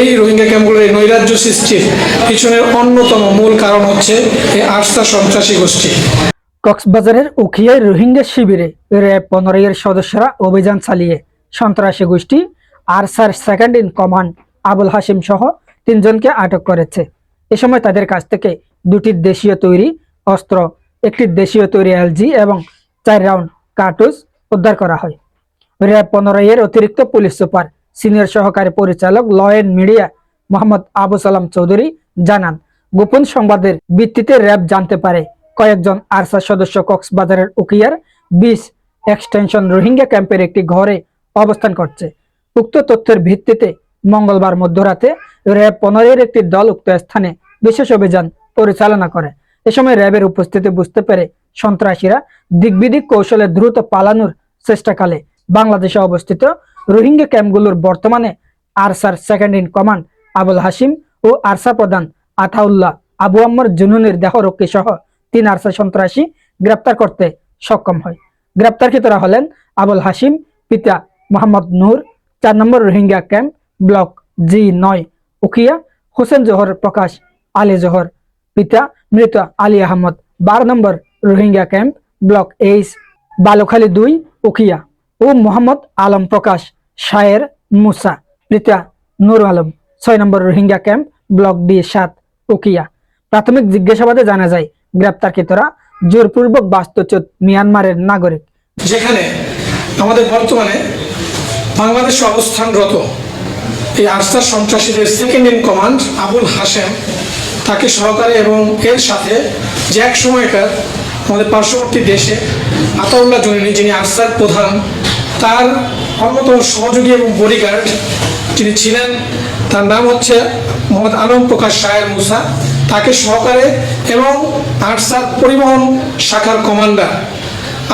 এই রোহিঙ্গা ক্যাম্পগুলোর নৈরাজ্য সৃষ্টির পিছনের অন্যতম মূল কারণ হচ্ছে এই আস্থা সন্ত্রাসী গোষ্ঠী। কক্সবাজারের উখিয়ায় রোহিঙ্গা শিবিরে র্যাব পনেরো এর সদস্যরা অভিযান চালিয়ে সন্ত্রাসী গোষ্ঠী Archer second in command Abul Hashim সহ তিনজনকে আটক করেছে। এ সময় তাদের কাছ থেকে দুটি দেশীয় তৈরি অস্ত্র, একটি দেশীয় তৈরি এলজি এবং চার রাউন্ড কার্তুজ উদ্ধার করা হয়। র্যাব পনেরো এর অতিরিক্ত পুলিশ সুপার সিনিয়র সহকারী পরিচালক law and media Mohammad Abu Salam Chowdhury জানান, গোপন সংবাদের ভিত্তিতে র্যাব জানতে পারে কয়েকজন আরসা সদস্য কক্সবাজারের উকিয়ার বিশ এক্সটেনশন রোহিঙ্গা ক্যাম্পের একটি ঘরে অবস্থান করছে। উক্ত তথ্যের ভিত্তিতে মঙ্গলবার মধ্যরাতে র্যাব পনেরোর একটি দল উক্ত স্থানে বিশেষ অভিযান পরিচালনা করে। এ সময় র্যাবের উপস্থিতি বুঝতে পেরে সন্ত্রাসীরা দিকবিদিক কৌশলে দ্রুত পালানোর চেষ্টাকালে বাংলাদেশে অবস্থিত রোহিঙ্গা ক্যাম্পগুলোর বর্তমানে Archer second in command Abul Hashim O ARSA প্রধান আথাউল্লাহ আবু আম্মর জুনুনের দেহরক্ষী সহ তিন আরসা সন্ত্রাসী গ্রেপ্তার করতে সক্ষম হয়। গ্রেপ্তারকৃতরা হলেন আবুল হাসিম পিতা মোহাম্মদ নূর, চার নম্বর রোহিঙ্গা ক্যাম্প ব্লক জি নয় উখিয়া হোসেন জোহর, প্রকাশ আলী জোহর, পিতা মৃত আলী আহমদ, বারো নম্বর Rohingya camp block H, Balukhali দুই উখিয়া ও মোহাম্মদ আলম, প্রকাশ শায়ের মুসা পিতা নুর আলম, ছয় নম্বর রোহিঙ্গা ক্যাম্প, ব্লক ডি সাত, উকিয়া। প্রাথমিক জিজ্ঞাসাবাদে জানা যায়, গ্রেপ্তারকৃতরা জোরপূর্বক বাস্তুচ্যুত মিয়ানমারের নাগরিক। যেখানে আমাদের বর্তমানে বাংলাদেশে অবস্থানরত এই আস্থা সন্ত্রাসীদের second in command Abul Hashem তাকে সহকারে এবং এর সাথে যে এক সময়কার আমাদের পার্শ্ববর্তী দেশে আতাউল্লাহ জনিনী, যিনি আরসার প্রধান, তার অন্যতম সহযোগী এবং বডিগার্ড যিনি ছিলেন, তার নাম হচ্ছে মোহাম্মদ আলম প্রকাশ শায়ের মুসা। তাকে সহকারে এবং আরসার পরিবহন শাখার কমান্ডার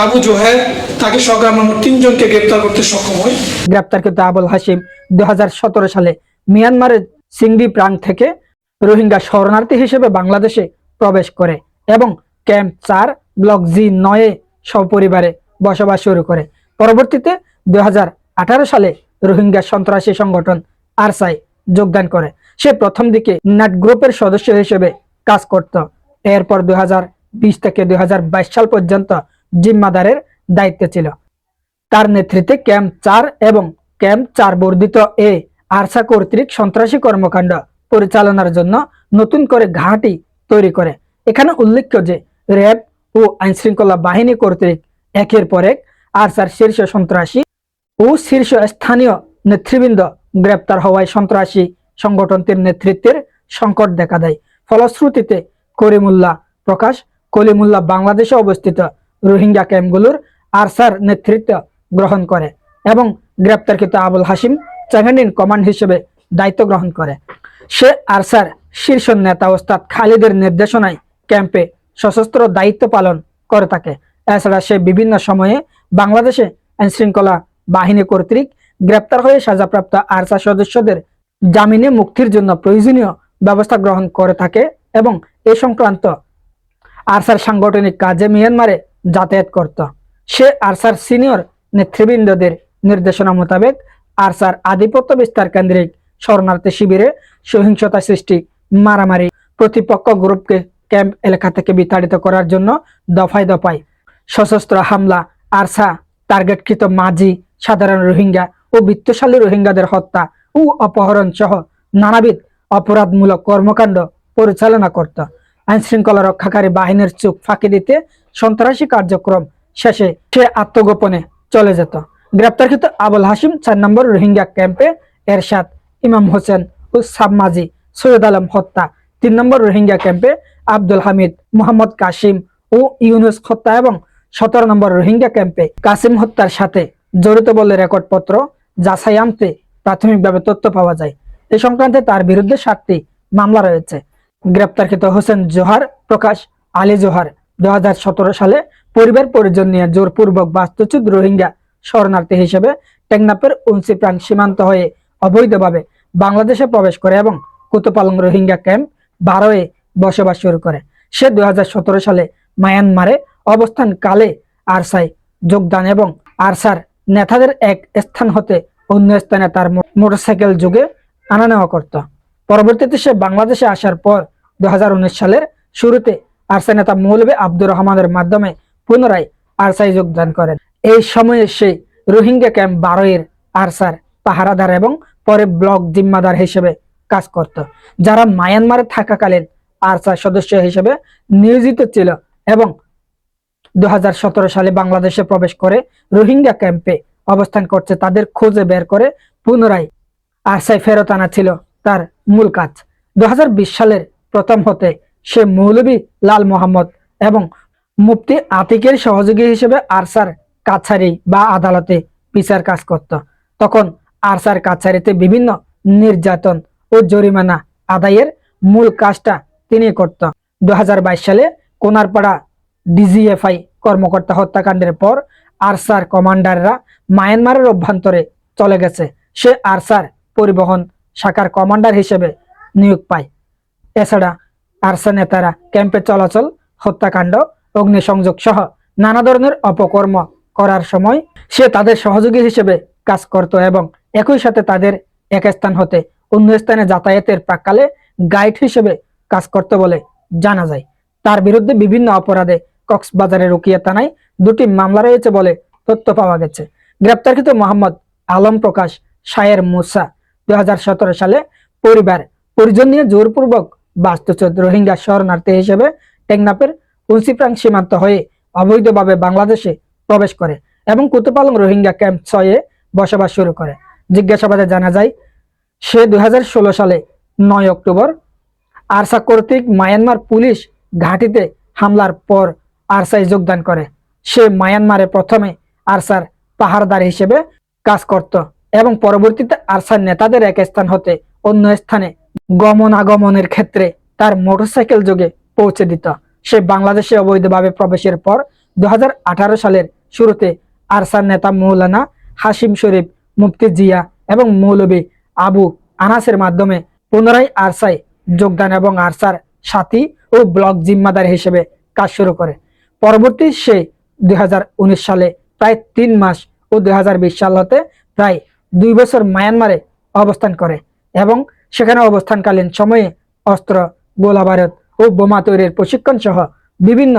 আবু জোহের, তাকে সহকারে আমরা তিনজনকে গ্রেপ্তার করতে সক্ষম হই। গ্রেপ্তারকৃত আবুল হাসিম দুই সালে মিয়ানমারের সিংডি প্রাং থেকে রোহিঙ্গা শরণার্থী হিসেবে বাংলাদেশে প্রবেশ করে এবং ক্যাম্প চার, ব্লক জি নয়ে সপরিবারে বসবাস শুরু করে। পরবর্তীতে দু হাজার সালে রোহিঙ্গা সন্ত্রাসী সংগঠন আরসাই যোগদান করে। সে প্রথম দিকে নাট গ্রুপের সদস্য হিসেবে কাজ করত। এরপর দুই থেকে দুই সাল পর্যন্ত জিম্মাদারের দায়িত্বে ছিল। তার নেতৃত্বে ক্যাম্প চার এবং ক্যাম্প চার বর্ধিত এ আরসা কর্তৃক সন্ত্রাসী কর্মকাণ্ড পরিচালনার জন্য নতুন করে ঘাঁটি তৈরি করে। এখানে উল্লেখ্য যে, র্যাব ও আইনশৃঙ্খলা বাহিনী কর্তৃক একের পর এক আরসার শীর্ষ সন্ত্রাসী ও শীর্ষ স্থানীয় নেতৃবৃন্দ গ্রেপ্তার হওয়ায় সন্ত্রাসী সংগঠনটির নেতৃত্বের সংকট দেখা দেয়। ফলশ্রুতিতে করিমুল্লাহ প্রকাশ, কলিমুল্লাহ বাংলাদেশে অবস্থিত রোহিঙ্গা ক্যাম্পগুলোর আরসার নেতৃত্ব গ্রহণ করে এবং গ্রেপ্তারকৃত আবুল হাসিম ইন কমান্ড হিসেবে দায়িত্ব গ্রহণ করে। সে আরসার শীর্ষ নেতা ওস্তাদ খালিদের নির্দেশনায় ক্যাম্পে সশস্ত্র দায়িত্ব পালন করে থাকে। এছাড়া সে বিভিন্ন সময়ে বাংলাদেশে আইনশৃঙ্খলা বাহিনী কর্তৃক গ্রেপ্তার হয়ে সাজাপ্রাপ্ত আরসা সদস্যদের জামিনে মুক্তির জন্য প্রয়োজনীয় ব্যবস্থা গ্রহণ করে থাকে এবং এ সংক্রান্ত আরসার সাংগঠনিক কাজে মিয়ানমারে যাতায়াত করত। সে আরসার সিনিয়র নেতৃবৃন্দদের নির্দেশনা মোতাবেক আরসার আধিপত্য বিস্তার কেন্দ্রিক শরণার্থী শিবিরে সহিংসতা সৃষ্টি, মারামারি প্রতিপক্ষ গ্রুপকে ক্যাম্প এলাকা থেকে বিতাড়িত করার জন্য দফায় দফায় সশস্ত্র হামলা, আরসা টার্গেটকৃত মাঝি সাধারণ রোহিঙ্গা ও বিত্তশালী রোহিঙ্গাদের হত্যা ও অপহরণ সহ নানাবিধ অপরাধমূলক কর্মকাণ্ড পরিচালনা করত। আইন শৃঙ্খলা রক্ষাকারী বাহিনীর চোখ ফাঁকি দিতে সন্ত্রাসী কার্যক্রম শেষে সে আত্মগোপনে চলে যেত। গ্রেপ্তারকৃত আবুল হাসিম চার নম্বর রোহিঙ্গা ক্যাম্পে এরশাদ, ইমাম হোসেন ও সাবমাজি সৈয়দ আলম হত্যা, তিন নম্বর রোহিঙ্গা ক্যাম্পে আব্দুল হামিদ, মোহাম্মদ কাসিম ও ইউনুস হত্যা এবং সতেরো নম্বর রোহিঙ্গা ক্যাম্পে কাসিম হত্যার সাথে জড়িত বলে রেকর্ডপত্র যাচাই আনতে প্রাথমিকভাবে তথ্য পাওয়া যায়। এ সংক্রান্তে তার বিরুদ্ধে সাতটি মামলা রয়েছে। গ্রেপ্তারকৃত হোসেন জোহার, প্রকাশ আলী জোহার দু সালে পরিবার পরিজন নিয়ে জোরপূর্বক বাস্তুচ্যুত রোহিঙ্গা শরণার্থী হিসেবে টেকনাপের উনসিপ্রাং সীমান্ত হয়ে অবৈধভাবে বাংলাদেশে প্রবেশ করে এবং কুতুপালং রোহিঙ্গা ক্যাম্প বারোয়ে বসবাস শুরু করে। সে দু হাজার সতেরো সালে মায়ানমারে অবস্থান কালে আরসাই যোগদান এবং আরসার নেতাদের এক স্থান হতে অন্য স্থানে তার মোটরসাইকেল যুগে আনা নেওয়া করত। পরবর্তীতে সে বাংলাদেশে আসার পর দু সালের শুরুতে আরসা নেতা মৌলভী আব্দুর রহমানের মাধ্যমে পুনরায় আরসায় যোগদান করেন। এই সময়ে সে রোহিঙ্গা ক্যাম্প বারোয়ের আরসার পাহারাদার এবং পরে ব্লক জিম্মাদার হিসেবে কাজ করত, যারা মায়ানমারে থাকাকালীন আরসার সদস্য হিসেবে নিয়োজিত ছিল এবং দু হাজার সতেরো সালে বাংলাদেশে প্রবেশ করে রোহিঙ্গা ক্যাম্পে অবস্থান করছে। তাদের খোঁজে বের করে পুনরায় আরসায় ফেরত আনা ছিল তার মূল কাজ। দু হাজার বিশ সালের প্রথম হতে সে মৌলভী লাল মোহাম্মদ এবং মুফতি আতিকের সহযোগী হিসেবে আরসার কাছারি বা আদালতে বিচার কাজ করত। তখন আরসার কাছারিতে বিভিন্ন নির্যাতন ও জরিমানা আদায়ের মূল কাজটা তিনি করত। দুহাজার বাইশ সালে কোনারপাড়া ডিজিএফআই কর্মকর্তা হত্যাকাণ্ডের পর আরসার কমান্ডাররা মায়ানমারের অভ্যন্তরে চলে গেছে। সে আরসার পরিবহন শাখার কমান্ডার হিসেবে নিয়োগ পায়। এছাড়া আরসা নেতারা ক্যাম্পে চলাচল, হত্যাকাণ্ড, অগ্নিসংযোগ সহ নানা ধরনের অপকর্ম করার সময় সে তাদের সহযোগী হিসেবে কাজ করত এবং একই সাথে তাদের এক স্থান হতে অন্য স্থানে যাতায়াতের প্রাককালে গাইড হিসেবে কাজ করতে বলে জানা যায়। তার বিরুদ্ধে বিভিন্ন অপরাধে কক্সবাজারের রুকিয়া থানায় দুটি মামলা রয়েছে বলে তথ্য পাওয়া গেছে। গ্রেপ্তারকৃত মোহাম্মদ আলম প্রকাশ, শায়ের মুসা দুই সালে পরিবার পরিজন নিয়ে জোরপূর্বক বাস্তুচ্যুত রোহিঙ্গা শরণার্থী হিসেবে টেকনাপের উনসিপ্রাং সীমান্ত হয়ে অবৈধভাবে বাংলাদেশে প্রবেশ করে এবং কুতুপালং রোহিঙ্গা ক্যাম্প ছয়ে বসবাস শুরু করে। জিজ্ঞাসাবাদে জানা যায়, সে দুই হাজার ষোলো সালে নয় অক্টোবর আরসা কর্তৃক মায়ানমার পুলিশ ঘাঁটিতে হামলার পর আরসায় যোগদান করে। সে মায়ানমারে প্রথমে আরসার পাহাড়দার হিসেবে কাজ করত এবং পরবর্তীতে আরসার নেতাদের এক স্থান হতে অন্য স্থানে গমনাগমনের ক্ষেত্রে তার মোটরসাইকেল যোগে পৌঁছে দিত। সে বাংলাদেশে অবৈধভাবে প্রবেশের পর দু হাজার আঠারো সালের শুরুতে আরসার নেতা মৌলানা হাসিম শরীফ, মুফতি জিয়া এবং মৌলবী আবু আনাসের মাধ্যমে পুনরায় আরসায় যোগদান এবং আরসার সাথী ও ব্লক জিম্মাদার হিসেবে কাজ শুরু করে। পরবর্তী সে দুই হাজার উনিশ সালে প্রায় তিন মাস ও দুই সাল হতে প্রায় দুই বছর মায়ানমারে অবস্থান করে এবং সেখানে অবস্থানকালীন সময়ে অস্ত্র গোলাবারত ও বোমা তৈরির প্রশিক্ষণ সহ বিভিন্ন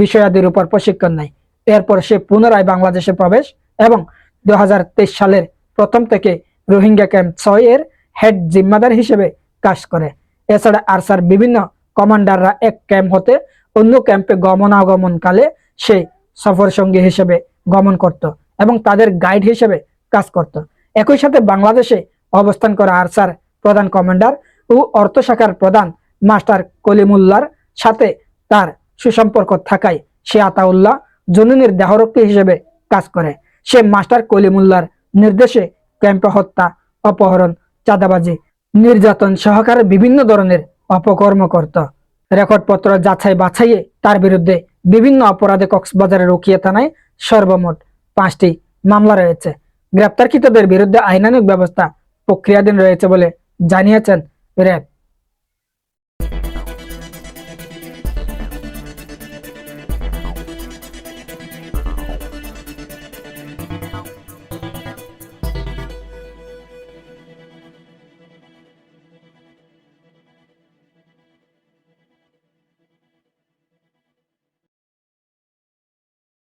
বিষয়াদির উপর প্রশিক্ষণ নেয়। এরপর সে পুনরায় বাংলাদেশে প্রবেশ এবং দু হাজার তেইশ সালের প্রথম থেকে রোহিঙ্গা ক্যাম্প ছয় এর হেড জিম্মাদার হিসেবে কাজ করে। এছাড়া আরসার বিভিন্ন কমান্ডাররা এক ক্যাম্প হতে অন্য ক্যাম্পে গমনাগমনকালে সে সফর সঙ্গী হিসেবে গমন করত এবং তাদের গাইড হিসেবে কাজ করত। একই সাথে বাংলাদেশে অবস্থান করা আরসার প্রধান কমান্ডার ও অর্থ শাখার প্রধান মাস্টার কলিমুল্লার সাথে তার সুসম্পর্ক থাকায় সে আতাউল্লাহ জনুনের দেহরক্ষী হিসেবে কাজ করে। সে মাস্টার কলিমুল্লার নির্দেশে ক্যাম্পে হত্যা, অপহরণ, চাঁদাবাজি, নির্যাতন সহকারে বিভিন্ন ধরনের অপকর্ম করত। রেকর্ডপত্র যাচাই বাছাইয়ে তার বিরুদ্ধে বিভিন্ন অপরাধে কক্সবাজারের রুকিয়া থানায় সর্বমোট পাঁচটি মামলা রয়েছে। গ্রেপ্তারকৃতদের বিরুদ্ধে আইনানিক ব্যবস্থা প্রক্রিয়াধীন রয়েছে বলে জানিয়েছেন র্যাব।